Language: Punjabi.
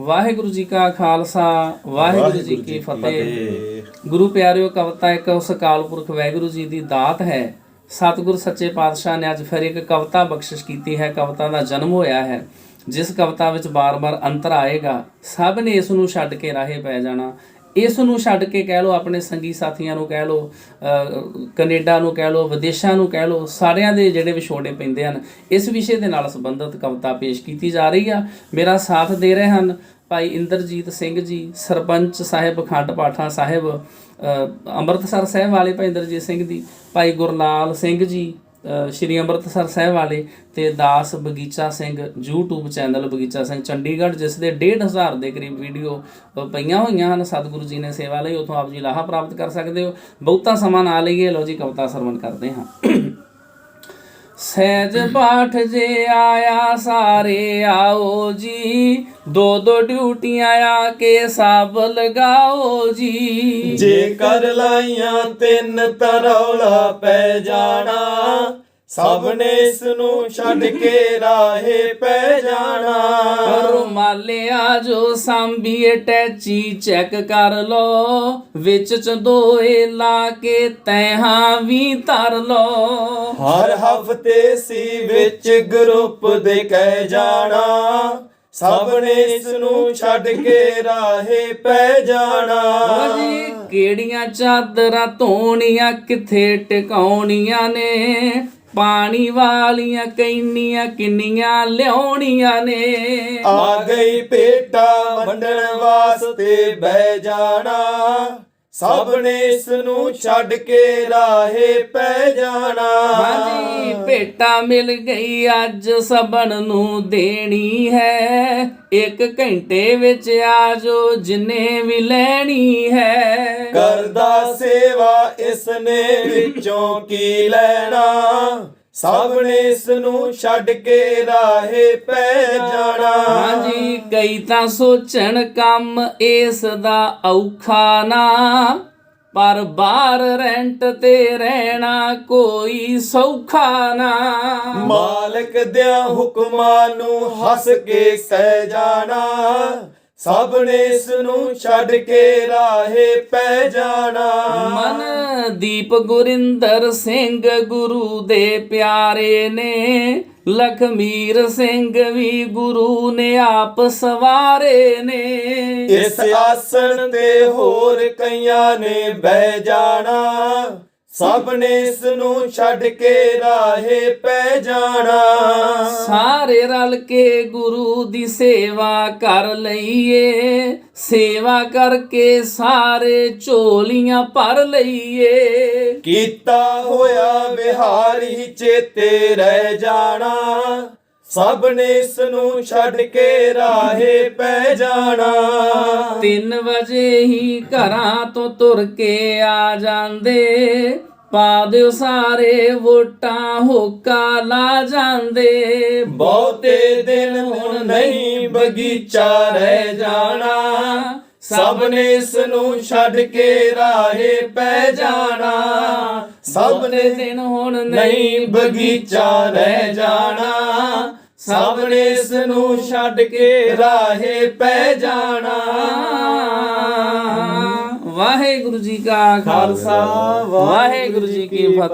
ਵਾਹਿਗੁਰੂ ਜੀ ਕਾ ਖਾਲਸਾ ਵਾਹਿਗੁਰੂ ਜੀ ਕੀ ਫਤਿਹ। ਗੁਰੂ ਪਿਆਰਿਓ ਕਵਿਤਾ ਇੱਕ ਉਸ ਅਕਾਲ ਪੁਰਖ ਵਾਹਿਗੁਰੂ ਜੀ ਦੀ ਦਾਤ ਹੈ। ਸਤਿਗੁਰ ਸੱਚੇ ਪਾਤਸ਼ਾਹ ਨੇ ਅੱਜ ਫਿਰ ਇੱਕ ਕਵਿਤਾ ਬਖਸ਼ਿਸ਼ ਕੀਤੀ ਹੈ। ਕਵਿਤਾ ਦਾ ਜਨਮ ਹੋਇਆ ਹੈ। ਜਿਸ ਕਵਿਤਾ ਵਿੱਚ ਬਾਰ-ਬਾਰ ਅੰਤਰ ਆਏਗਾ ਸਭ ਨੇ ਇਸ ਨੂੰ ਛੱਡ ਕੇ ਰਾਹੇ ਪੈ ਜਾਣਾ। ਇਸ ਨੂੰ ਛੱਡ ਕੇ ਕਹਿ ਲਓ ਆਪਣੇ ਸੰਗੀ ਸਾਥੀਆਂ ਨੂੰ ਕਹਿ ਲਓ ਅਹ, ਕੈਨੇਡਾ ਨੂੰ ਕਹਿ ਲਓ ਵਿਦੇਸ਼ਾਂ ਨੂੰ ਕਹਿ ਲਓ ਸਾਰਿਆਂ ਦੇ ਜਿਹੜੇ ਵਿਛੋੜੇ ਪੈਂਦੇ ਹਨ ਇਸ ਵਿਸ਼ੇ ਦੇ ਨਾਲ ਸੰਬੰਧਿਤ ਕਵਿਤਾ ਪੇਸ਼ ਕੀਤੀ ਜਾ ਰਹੀ ਆ। ਮੇਰਾ ਸਾਥ ਦੇ ਰਹੇ ਹਨ ਭਾਈ ਇੰਦਰਜੀਤ ਸਿੰਘ ਜੀ ਸਰਪੰਚ ਸਾਹਿਬ ਖੰਡ ਪਾਠਾ ਸਾਹਿਬ ਅੰਮ੍ਰਿਤਸਰ ਸਾਹਿਬ ਵਾਲੇ ਭਾਈ ਇੰਦਰਜੀਤ ਸਿੰਘ ਦੀ ਭਾਈ ਗੁਰਨਾਲ ਸਿੰਘ ਜੀ ਸ਼੍ਰੀ ਅੰਮ੍ਰਿਤਸਰ ਸਾਹਿਬ ਵਾਲੇ ਤੇ ਦਾਸ ਬਗੀਚਾ ਸਿੰਘ, YouTube ਚੈਨਲ ਬਗੀਚਾ ਸਿੰਘ ਚੰਡੀਗੜ੍ਹ, ਜਿਸ ਦੇ 1.5 ਦੇ ਕਰੀਬ ਵੀਡੀਓ ਪਈਆਂ ਹੋਈਆਂ ਹਨ। ਸਤਿਗੁਰੂ ਜੀ ਨੇ ਸੇਵਾ ਲਈ, ਉਥੋਂ ਆਪ ਜੀ ਲਾਹਾ ਪ੍ਰਾਪਤ ਕਰ ਸਕਦੇ ਹੋ। ਬਹੁਤਾ ਸਮਾਂ ਨਾ ਲਈਏ। ਲੋ ਜੀ ਕਵਿਤਾ ਸਰਵਣ ਕਰਦੇ ਹਾਂ। ਸਹਿਜ ਪਾਠ ਜੇ ਆਇਆ ਸਾਰੇ ਆਓ ਜੀ। ਦੋ ਦੋ ਡਿਊਟੀਆਂ ਆ ਕੇ ਸਭ ਲਗਾਓ ਜੀ। ਜੇ ਕਰ ਲਾਈਆਂ, ਤਿੰਨ ਤਰੌਲਾ ਪੈ ਜਾਣਾ। ਸਭ ਨੇ ਇਸ ਨੂੰ ਛੱਡ ਕੇ ਰਾਹੇ ਪੈ ਜਾਣਾ। ਰੁਮਾਲਿਆ ਜੋ ਸੰਭੀਏ ਟੈਚੀ ਚੈੱਕ ਕਰ ਲੋ ਵਿੱਚ ਚੰਦੋਏ ਲਾ ਕੇ ਤੈਹਾਂ ਵੀ ਧਰ ਲੋ ਹਰ ਹਫ਼ਤੇ ਸੀ ਵਿੱਚ ਗਰੁੱਪ ਦੇ ਕਹਿ ਜਾਣਾ। ਸਭ ਨੇ ਇਸ ਨੂੰ ਛੱਡ ਕੇ ਰਾਹੇ ਪੈ ਜਾਣਾ। ਜੀ ਕਿਹੜੀਆਂ ਚਾਦਰਾਂ ਧੋਣੀਆਂ ਕਿੱਥੇ ਟਿਕਾਉਣੀਆਂ ਨੇ? ਪਾਣੀ ਵਾਲੀਆਂ ਕੈਨੀਆਂ ਕਿੰਨੀਆਂ ਲਿਆਉਣੀਆਂ ਨੇ। ਆ ਗਈ ਪੇਟਾ ਵੰਡਣ ਵਾਸਤੇ ਬਹਿ ਜਾਣਾ। ਸਭ ਨੇ ਇਸ ਨੂੰ ਛੱਡ ਕੇ ਰਾਹੇ ਪੈ ਜਾਣਾ। ਹਾਂਜੀ ਭੇਟਾ ਮਿਲ ਗਈ ਅੱਜ ਸਬਣ ਨੂੰ ਦੇਣੀ ਹੈ। ਇੱਕ ਘੰਟੇ ਵਿੱਚ ਆ ਜੋ ਜਿੰਨੇ ਵੀ ਲੈਣੀ ਹੈ। ਕਰਦਾ ਸੇਵਾ ਇਸ ਨੇ ਵਿੱਚੋਂ ਕੀ ਲੈਣਾ ਸਭ ਨੇ ਇਸ ਨੂੰ ਛੱਡ ਕੇ ਰਾਹੇ ਪੈ ਜਾਣਾ। ਹਾਂਜੀ ਕਈ ਤਾਂ ਸੋਚਣ ਕੰਮ ਇਸ ਦਾ ਔਖਾ ਨਾ ਪਰ ਬਾਹਰ ਰੈਂਟ ਤੇ ਰਹਿਣਾ ਕੋਈ ਸੌਖਾ ਨਾ। ਮਾਲਕ ਦਿਆਂ ਹੁਕਮਾਂ ਨੂੰ ਹੱਸ ਕੇ ਸਹਿ ਜਾਣਾ ਸਭ ਨੇ ਇਸ ਨੂੰ ਛੱਡ ਕੇ ਰਾਹੇ ਪੈ ਜਾਣਾ। ਮਨ ਦੀਪ ਗੁਰਿੰਦਰ ਸਿੰਘ ਗੁਰੂ ਦੇ ਪਿਆਰੇ ਨੇ ਲਖਮੀਰ ਸਿੰਘ ਵੀ ਗੁਰੂ ਨੇ ਆਪ ਸਵਾਰੇ ਨੇ। ਇਸ ਆਸਣ ਤੇ ਹੋਰ ਕਈਆਂ ਨੇ ਬਹਿ ਜਾਣਾ। ਸਭ ਨੇ ਇਸ ਨੂੰ ਛੱਡ ਕੇ ਰਾਹੇ ਪੈ ਜਾਣਾ। ਸਾਰੇ ਰਲ ਕੇ ਗੁਰੂ ਦੀ ਸੇਵਾ ਕਰ ਲਈਏ ਸੇਵਾ ਕਰਕੇ ਸਾਰੇ ਝੋਲੀਆਂ ਭਰ ਲਈਏ। ਕੀਤਾ ਹੋਇਆ ਵਿਹਾਰ ਹੀ ਚੇਤੇ ਰਹਿ ਜਾਣਾ। ਸਭ ਨੇ ਇਸ ਨੂੰ ਛੱਡ ਕੇ ਰਾਹੇ ਪੈ ਜਾਣਾ। 3 ਵਜੇ ਹੀ ਘਰਾਂ ਤੋਂ ਤੁਰ ਕੇ ਆ ਜਾਂਦੇ। ਪਾ ਦਿਓ ਸਾਰੇ ਵੋਟਾਂ ਹੋਕਾ ਲਾ ਜਾਂਦੇ। ਬਹੁਤੇ ਦਿਨ ਹੁਣ ਨਹੀਂ ਬਗੀਚਾ ਰਹਿ ਜਾਣਾ। ਸਭ ਨੇ ਇਸ ਨੂੰ ਛੱਡ ਕੇ ਰਾਹੇ ਪੈ ਜਾਣਾ। ਸਭ ਨੇ ਦਿਨ ਹੁਣ ਨਹੀਂ ਬਗੀਚਾ ਰਹਿ ਜਾਣਾ। ਸਭ ਨੇ ਇਸ ਨੂੰ ਛੱਡ ਕੇ ਰਾਹੇ ਪੈ ਜਾਣਾ। ਵਾਹਿਗੁਰੂ ਜੀ ਕਾ ਖਾਲਸਾ ਵਾਹਿਗੁਰੂ ਜੀ ਕੀ ਫਤਿਹ।